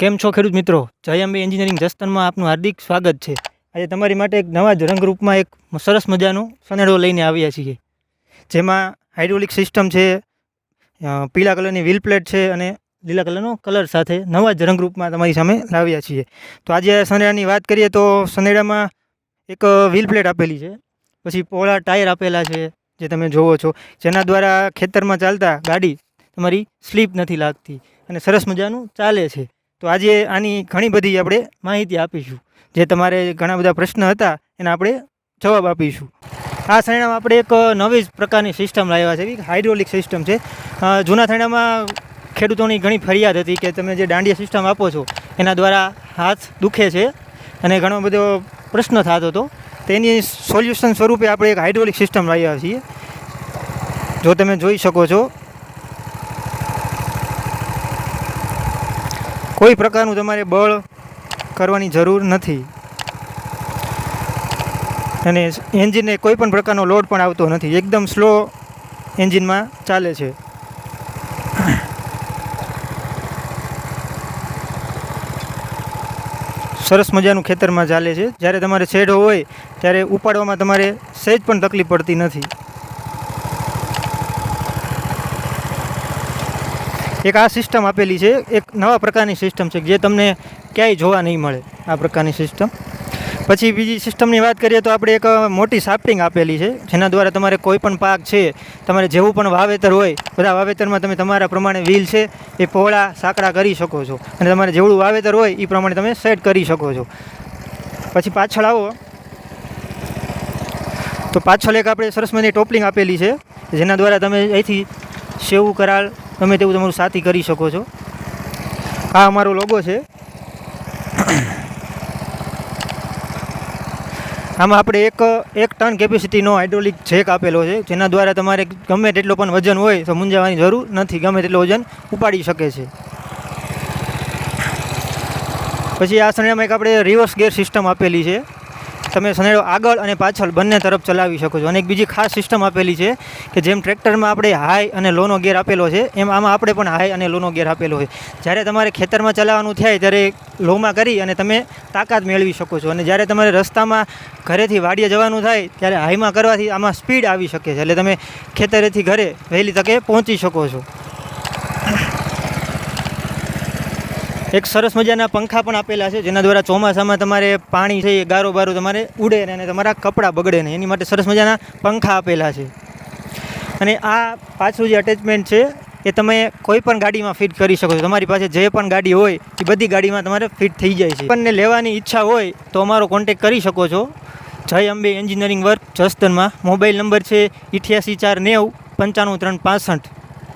કેમ છો ખેડૂત મિત્રો? જય અંબે એન્જિનિયરિંગ જસ્તનમાં આપનું હાર્દિક સ્વાગત છે. આજે તમારી માટે એક નવા જ રંગરૂપમાં એક સરસ મજાનું સનેડો લઈને આવ્યા છીએ. જેમાં હાઇડ્રોલિક સિસ્ટમ છે પીળા કલરની વ્હીલ પ્લેટ છે અને લીલા કલરનો કલર સાથે નવા જ રંગરૂપમાં તમારી સામે લાવ્યા છીએ. તો આજે સનેડાની વાત કરીએ તો સનેડામાં એક વ્હીલ પ્લેટ આપેલી છે. પછી પહોળા ટાયર આપેલા છે, જે તમે જોવો છો. જેના દ્વારા ખેતરમાં ચાલતા ગાડી તમારી સ્લીપ નથી લાગતી અને સરસ મજાનું ચાલે છે. તો આજે આની ઘણી બધી આપણે માહિતી આપીશું. જે તમારે ઘણા બધા પ્રશ્ન હતા, એના આપણે જવાબ આપીશું. આ સૈણામાં આપણે એક નવી જ પ્રકારની સિસ્ટમ લાવ્યા છે હાઇડ્રોલિક સિસ્ટમ છે. જૂના થૈણામાં ખેડૂતોની ઘણી ફરિયાદ હતી કે તમે જે દાંડિયા સિસ્ટમ આપો છો, એના દ્વારા હાથ દુખે છે અને ઘણો બધો પ્રશ્ન થતો હતો. તેની સોલ્યુશન સ્વરૂપે આપણે એક હાઇડ્રોલિક સિસ્ટમ લાવ્યા છીએ. જો તમે જોઈ શકો છો કોઈ પ્રકારનું તમારે બળ કરવાની જરૂર નથી. અને એન્જિનને કોઈ પણ પ્રકારનો લોડ પણ આવતો નથી. એકદમ સ્લો એન્જિનમાં ચાલે છે. સરસ મજાનું ખેતરમાં ચાલે છે. જ્યારે તમારે શેડો હોય, ત્યારે ઉપાડવામાં તમારે સહેજ પણ તકલીફ પડતી નથી. એક આ સિસ્ટમ આપેલી છે. એક નવા પ્રકારની સિસ્ટમ છે જે તમને ક્યાંય જોવા નહીં મળે આ પ્રકારની સિસ્ટમ પછી બીજી સિસ્ટમની વાત કરીએ તો આપણે એક મોટી સાફ્ટિંગ આપેલી છે, જેના દ્વારા તમારે કોઈ પણ પાક છે, તમારે જેવું પણ વાવેતર હોય, બધા વાવેતરમાં તમે તમારા પ્રમાણે વ્હીલ છે, એ પહોળા સાંકડા કરી શકો છો. અને તમારે જેવડું વાવેતર હોય એ પ્રમાણે તમે સેટ કરી શકો છો. પછી પાછળ આવો. તો પાછળ એક આપણે સરસ મજાની ટોપલિંગ આપેલી છે, જેના દ્વારા તમે અહીંથી સેવું, કરાળ ગમે તેવું તમારું સાથી કરી શકો છો. આ અમારો લોગો છે. આમાં આપણે એક એક ટન કેપેસિટીનો હાઇડ્રોલિક જેક આપેલો છે, જેના દ્વારા તમારે ગમે તેટલો પણ વજન હોય તો મૂંઝાવાની જરૂર નથી, ગમે તેટલો વજન ઉપાડી શકે છે. પછી આ સનેડામાં એક આપણે રિવર્સ ગેર સિસ્ટમ આપેલી છે. તમે સનેડો આગળ અને પાછળ બંને તરફ ચલાવી શકો છો. અને એક બીજી ખાસ સિસ્ટમ આપેલી છે કે જેમ ટ્રેક્ટરમાં આપણે હાઈ અને લોનો ગેર આપેલો છે, એમ આમાં આપણે પણ હાઈ અને લોનો ગેર આપેલો છે. જ્યારે તમારે ખેતરમાં ચલાવવાનું થાય ત્યારે લોમાં કરી અને તમે તાકાત મેળવી શકો છો. અને જ્યારે તમારે રસ્તામાં ઘરેથી વાડીએ જવાનું થાય ત્યારે હાઈમાં કરવાથી આમાં સ્પીડ આવી શકે છે. એટલે તમે ખેતરેથી ઘરે વહેલી તકે પહોંચી શકો છો. એક સરસ મજાના પંખા પણ આપેલા છે, જેના દ્વારા ચોમાસામાં તમારે પાણી છે એ ગારો બારો તમારે ઉડે ને અને તમારા કપડાં બગડે ને. એની માટે સરસ મજાના પંખા આપેલા છે. અને આ પાછું જે અટેચમેન્ટ છે, એ તમે કોઈ પણ ગાડીમાં ફિટ કરી શકો છો. તમારી પાસે જે પણ ગાડી હોય, એ બધી ગાડીમાં તમારે ફિટ થઈ જાય છે. આપણને લેવાની ઈચ્છા હોય, તો અમારો કોન્ટેક કરી શકો છો. જય અંબે એન્જિનિયરિંગ વર્ક જસ્તનમાં મોબાઈલ નંબર છે ઇઠ્યાસી ચાર નેવું પંચાણું ત્રણ પાસઠ.